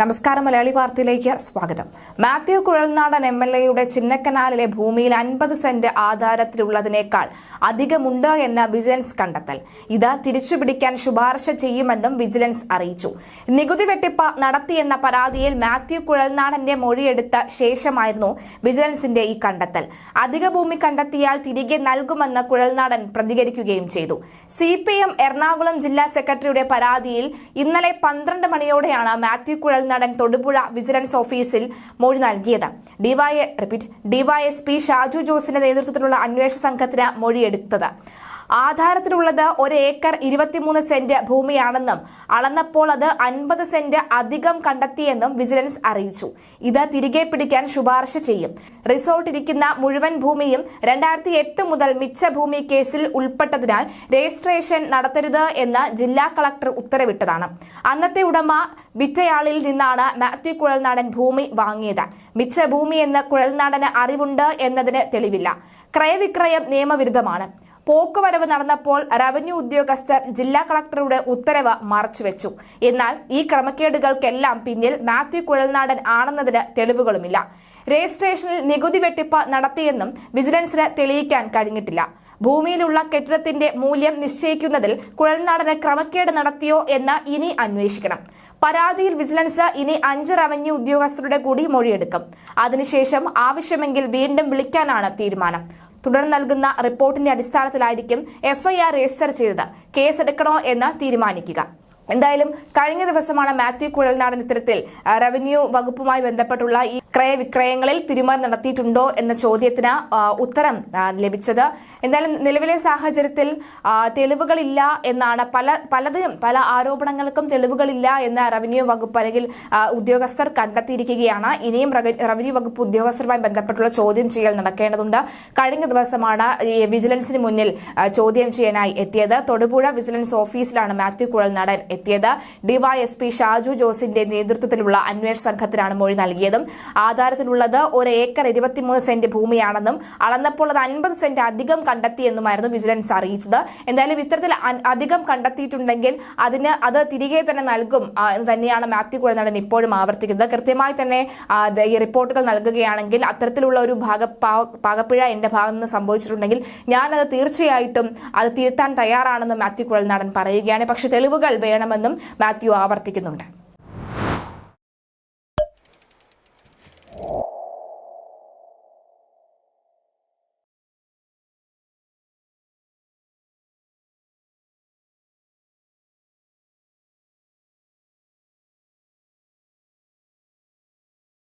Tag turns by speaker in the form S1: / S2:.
S1: നമസ്കാരം മലയാളി വാർത്തയിലേക്ക് സ്വാഗതം. മാത്യു കുഴൽനാടൻ എം എൽ എയുടെ ചിന്നക്കനാലിലെ ഭൂമിയിൽ അൻപത് സെന്റ് ആധാരത്തിലുള്ളതിനേക്കാൾ അധികമുണ്ട് എന്ന വിജിലൻസ് കണ്ടെത്തൽ. ഇത് തിരിച്ചുപിടിക്കാൻ ശുപാർശ ചെയ്യുമെന്നും വിജിലൻസ് അറിയിച്ചു. നികുതി വെട്ടിപ്പ് നടത്തിയെന്ന പരാതിയിൽ മാത്യു കുഴൽനാടന്റെ മൊഴിയെടുത്ത ശേഷമായിരുന്നു വിജിലൻസിന്റെ ഈ കണ്ടെത്തൽ. അധിക ഭൂമി കണ്ടെത്തിയാൽ തിരികെ നൽകുമെന്ന് കുഴൽനാടൻ പ്രതികരിക്കുകയും ചെയ്തു. സി എറണാകുളം ജില്ലാ സെക്രട്ടറിയുടെ പരാതിയിൽ ഇന്നലെ പന്ത്രണ്ട് മണിയോടെയാണ് മാത്യു കുഴൽനടൻ തൊടുപുഴ വിജിലൻസ് ഓഫീസിൽ മൊഴി നൽകിയത്. ഡിവൈ റിപ്പീറ്റ്. ഡിവൈഎസ്പി ഷാജു ജോസിന്റെ നേതൃത്വത്തിലുള്ള അന്വേഷണ സംഘത്തിന് മൊഴിയെടുത്തത്. ആധാരത്തിലുള്ളത് ഒരു ഏക്കർ ഇരുപത്തിമൂന്ന് സെന്റ് ഭൂമിയാണെന്നും അളന്നപ്പോൾ അത് അൻപത് സെന്റ് അധികം കണ്ടെത്തിയെന്നും വിജിലൻസ് അറിയിച്ചു. ഇത് തിരികെ പിടിക്കാൻ ശുപാർശ ചെയ്യും. റിസോർട്ട് ഇരിക്കുന്ന മുഴുവൻ ഭൂമിയും രണ്ടായിരത്തി എട്ട് മുതൽ മിച്ച ഭൂമി കേസിൽ ഉൾപ്പെട്ടതിനാൽ രജിസ്ട്രേഷൻ നടത്തരുത് എന്ന് ജില്ലാ കളക്ടർ ഉത്തരവിട്ടതാണ്. അന്നത്തെ ഉടമ വിറ്റയാളിൽ നിന്നാണ് മാത്യു കുഴൽനാടൻ ഭൂമി വാങ്ങിയത്. മിച്ച ഭൂമി എന്ന് കുഴൽനാടന് അറിവുണ്ട് എന്നതിന് തെളിവില്ല. ക്രയവിക്രയം നിയമവിരുദ്ധമാണ്. പോക്കുവരവ് നടന്നപ്പോൾ റവന്യൂ ഉദ്യോഗസ്ഥർ ജില്ലാ കളക്ടറുടെ ഉത്തരവ് മറച്ചുവെച്ചു. എന്നാൽ ഈ ക്രമക്കേടുകൾക്കെല്ലാം പിന്നിൽ മാത്യു കുഴൽനാടൻ ആണെന്നതിന് തെളിവുകളുമില്ല. രജിസ്ട്രേഷനിൽ നികുതി വെട്ടിപ്പ് നടത്തിയെന്നും വിജിലൻസിന് തെളിയിക്കാൻ കഴിഞ്ഞിട്ടില്ല. ഭൂമിയിലുള്ള കെട്ടിടത്തിന്റെ മൂല്യം നിശ്ചയിക്കുന്നതിൽ കുഴൽനാടന് ക്രമക്കേട് നടത്തിയോ എന്ന് ഇനി അന്വേഷിക്കണം. പരാതിയിൽ വിജിലൻസ് ഇനി അഞ്ച് റവന്യൂ ഉദ്യോഗസ്ഥരുടെ കൂടി മൊഴിയെടുക്കും. അതിനുശേഷം ആവശ്യമെങ്കിൽ വീണ്ടും വിളിക്കാനാണ് തീരുമാനം. തുടർന്ന് നൽകുന്ന റിപ്പോർട്ടിന്റെ അടിസ്ഥാനത്തിലായിരിക്കും എഫ്ഐആർ രജിസ്റ്റർ ചെയ്തത്. കേസെടുക്കണോ എന്ന് തീരുമാനിക്കുക. എന്തായാലും കഴിഞ്ഞ ദിവസമാണ് മാത്യു കുഴൽനാടൻ ഇത്തരത്തിൽ റവന്യൂ വകുപ്പുമായി ബന്ധപ്പെട്ടുള്ള ഈ ക്രയവിക്രയങ്ങളിൽ തിരുമറി നടത്തിയിട്ടുണ്ടോ എന്ന ചോദ്യത്തിന് ഉത്തരം ലഭിച്ചത്. എന്തായാലും നിലവിലെ സാഹചര്യത്തിൽ തെളിവുകളില്ല എന്നാണ് പല പലതിനും പല ആരോപണങ്ങൾക്കും തെളിവുകളില്ല എന്ന് റവന്യൂ വകുപ്പ് അല്ലെങ്കിൽ ഉദ്യോഗസ്ഥർ കണ്ടെത്തിയിരിക്കുകയാണ്. ഇനിയും റവ- റവന്യൂ വകുപ്പ് ഉദ്യോഗസ്ഥരുമായി ബന്ധപ്പെട്ടുള്ള ചോദ്യം ചെയ്യൽ നടക്കേണ്ടതുണ്ട്. കഴിഞ്ഞ ദിവസമാണ് വിജിലൻസിന് മുന്നിൽ ചോദ്യം ചെയ്യാനായി എത്തിയത്. തൊടുപുഴ വിജിലൻസ് ഓഫീസിലാണ് മാത്യു കുഴൽനാടൻ എത്തിയത്. ഡിവൈഎസ്പി ഷാജു ജോസിന്റെ നേതൃത്വത്തിലുള്ള അന്വേഷണ സംഘത്തിനാണ് മൊഴി നൽകിയതും. ആധാരത്തിലുള്ളത് ഒരു ഏക്കർ ഇരുപത്തിമൂന്ന് സെന്റ് ഭൂമിയാണെന്നും അളന്നപ്പോൾ അത് അൻപത് സെന്റ് അധികം കണ്ടെത്തിയെന്നുമായിരുന്നു വിജിലൻസ് അറിയിച്ചത്. എന്തായാലും ഇത്തരത്തിൽ അധികം കണ്ടെത്തിയിട്ടുണ്ടെങ്കിൽ അതിന് അത് തിരികെ തന്നെ നൽകും എന്ന് തന്നെയാണ് മാത്യു കുഴൽനാടൻ ഇപ്പോഴും ആവർത്തിക്കുന്നത്. കൃത്യമായി തന്നെ ഈ റിപ്പോർട്ടുകൾ നൽകുകയാണെങ്കിൽ അത്തരത്തിലുള്ള ഒരു ഭാഗ പാകപ്പിഴ എന്റെ ഭാഗത്ത് നിന്ന് സംഭവിച്ചിട്ടുണ്ടെങ്കിൽ ഞാനത് തീർച്ചയായിട്ടും അത് തിരുത്താൻ തയ്യാറാണെന്ന് മാത്യു കുഴൽനാടൻ പറയുകയാണ്. പക്ഷെ തെളിവുകൾ വേണമെന്നും മാത്യു ആവർത്തിക്കുന്നുണ്ട്